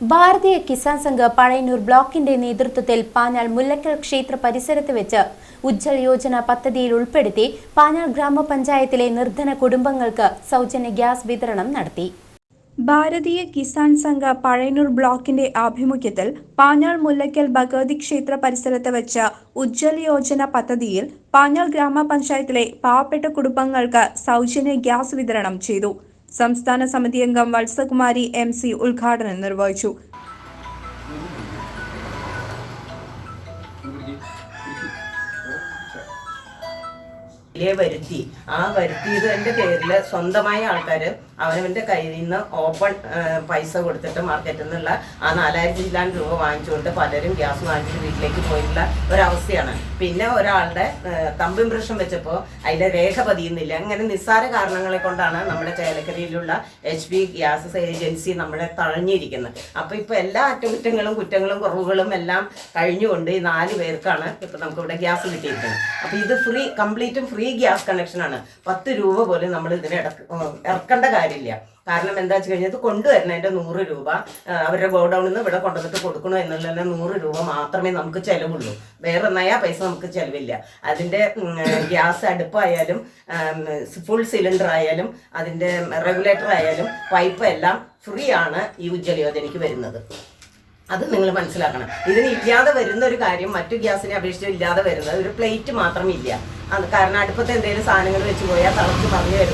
ഭാരതീയ കിസാൻ സംഘ് പഴയന്നൂർ ബ്ലോക്കിന്റെ നേതൃത്വത്തിൽ പാഞ്ഞാൾ മുല്ലക്കൽ ക്ഷേത്ര പരിസരത്ത് വെച്ച് ഉജ്ജൽ യോജന പദ്ധതിയിൽ ഉൾപ്പെടുത്തി പാഞ്ഞാൾ ഗ്രാമപഞ്ചായത്തിലെ നിർധന കുടുംബങ്ങൾക്ക് സൗജന്യ ഗ്യാസ് വിതരണം നടത്തി. ഭാരതീയ കിസാൻ സംഘ പഴയന്നൂർ ബ്ലോക്കിന്റെ ആഭിമുഖ്യത്തിൽ പാഞ്ഞാൾ മുല്ലയ്ക്കൽ ഭഗവതി ക്ഷേത്ര പരിസരത്ത് വെച്ച ഉജ്ജ്വൽ യോജന പദ്ധതിയിൽ പാഞ്ഞാൾ ഗ്രാമപഞ്ചായത്തിലെ പാവപ്പെട്ട കുടുംബങ്ങൾക്ക് സൗജന്യ ഗ്യാസ് വിതരണം ചെയ്തു. സംസ്ഥാന സമിതി അംഗം വത്സകുമാരി എം സി ഉദ്ഘാടനം നിർവഹിച്ചു. ിലെ വരുത്തി. ആ വരുത്തിയതിന്റെ പേരിൽ സ്വന്തമായ ആൾക്കാർ അവനവന്റെ കയ്യിൽ നിന്ന് ഓപ്പൺ പൈസ കൊടുത്തിട്ട് മാർക്കറ്റിൽ നിന്നുള്ള ആ നാലായിരത്തി ചില്ലാൻ രൂപ വാങ്ങിച്ചുകൊണ്ട് പലരും ഗ്യാസ് വാങ്ങിച്ചിട്ട് വീട്ടിലേക്ക് പോയിട്ടുള്ള ഒരവസ്ഥയാണ്. പിന്നെ ഒരാളുടെ തമ്പ് ഇംപ്രഷൻ വെച്ചപ്പോൾ അതിന്റെ രേഖ പതിയുന്നില്ല. അങ്ങനെ നിസ്സാര കാരണങ്ങളെ കൊണ്ടാണ് നമ്മുടെ ചേലക്കരയിലുള്ള എച്ച് പി ഗ്യാസ് ഏജൻസി നമ്മളെ തഴഞ്ഞിരിക്കുന്നത്. അപ്പൊ ഇപ്പൊ എല്ലാ അറ്റകുറ്റങ്ങളും കുറ്റങ്ങളും കുറവുകളും എല്ലാം കഴിഞ്ഞുകൊണ്ട് ഈ നാല് പേർക്കാണ് ഇപ്പൊ നമുക്ക് ഇവിടെ ഗ്യാസ് കിട്ടിയിരിക്കുന്നത്. അപ്പൊ ഇത് ഫ്രീ കംപ്ലീറ്റും ഫ്രീ ഗ്യാസ് കണക്ഷൻ ആണ്. പത്ത് രൂപ പോലും നമ്മൾ ഇതിന് ഇറക്കേണ്ട കാര്യമില്ല. കാരണം എന്താ വെച്ച് കഴിഞ്ഞാൽ ഇത് കൊണ്ടുവരുന്നതിന്റെ നൂറ് രൂപ അവരുടെ ഗോഡൌണിൽ നിന്ന് ഇവിടെ കൊണ്ടുവന്നിട്ട് കൊടുക്കണോ എന്നുള്ളതിന് നൂറ് രൂപ മാത്രമേ നമുക്ക് ചിലവുള്ളൂ. വേറെ നയാ പൈസ നമുക്ക് ചിലവില്ല. അതിന്റെ ഗ്യാസ് അടുപ്പായാലും ഫുൾ സിലിണ്ടർ ആയാലും അതിന്റെ റെഗുലേറ്റർ ആയാലും പൈപ്പ് എല്ലാം ഫ്രീ ആണ് ഈ ഉജ്ജ്വല യോജനയ്ക്ക് വരുന്നത്. അത് നിങ്ങൾ മനസ്സിലാക്കണം. ഇതിന് ഇല്ലാതെ വരുന്ന ഒരു കാര്യം മറ്റു ഗ്യാസിനെ അപേക്ഷിച്ച് ഇല്ലാതെ വരുന്നത് ഒരു പ്ലേറ്റ് മാത്രമില്ല അത് കാരണം അടുപ്പത്ത് എന്തെങ്കിലും സാധനങ്ങൾ വെച്ച് പോയാൽ തിളച്ച്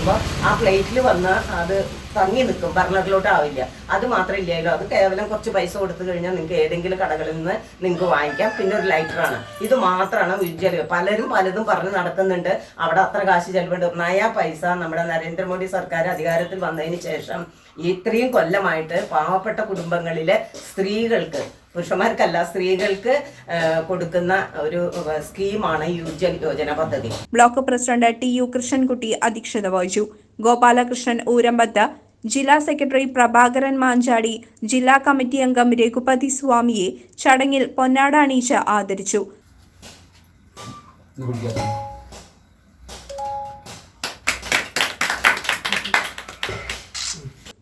വരുമ്പോൾ ആ പ്ലേറ്റിൽ വന്ന അത് തങ്ങി നിൽക്കും ബർണറിലോട്ട് ആവില്ല. അത് മാത്രം ഇല്ലായാലും അത് കേവലം കുറച്ച് പൈസ കൊടുത്തു കഴിഞ്ഞാൽ നിങ്ങൾക്ക് ഏതെങ്കിലും കടകളിൽ നിന്ന് നിങ്ങൾക്ക് വാങ്ങിക്കാം. പിന്നെ ഒരു ലൈറ്ററാണ് ഇത് മാത്രമാണ് ഉജ്ജ്വല പലരും പലതും പറഞ്ഞ് നടക്കുന്നുണ്ട്. അവിടെ അത്ര കാശ് ചെലവുണ്ട്. നയാ പൈസ നമ്മുടെ നരേന്ദ്രമോദി സർക്കാർ അധികാരത്തിൽ വന്നതിന് ശേഷം ഇത്രയും കൊല്ലമായിട്ട് പാവപ്പെട്ട കുടുംബങ്ങളിലെ സ്ത്രീകൾക്ക് പുരുഷന്മാർക്കല്ല സ്ത്രീകൾക്ക് കൊടുക്കുന്ന ഒരു സ്കീമാണ് യുജൻ യോജന പദ്ധതി. Block president T U Krishnankutty അധ്യക്ഷത വഹിച്ചു. ഗോപാലകൃഷ്ണൻ ഊരമ്പത്ത് ജില്ലാ സെക്രട്ടറി പ്രഭാകരൻ മാഞ്ചാടി ജില്ലാ കമ്മിറ്റി അംഗം രഘുപതി സ്വാമിയെ ചടങ്ങിൽ പൊന്നാട അണീച്ച് ആദരിച്ചു.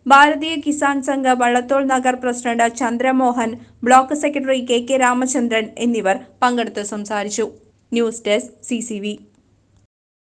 Bharatiya Kisan Sangh Vallathol Nagar president Chandramohan block secretary K K Ramachandran എന്നിവർ പങ്കെടുത്ത് സംസാരിച്ചു. News desk C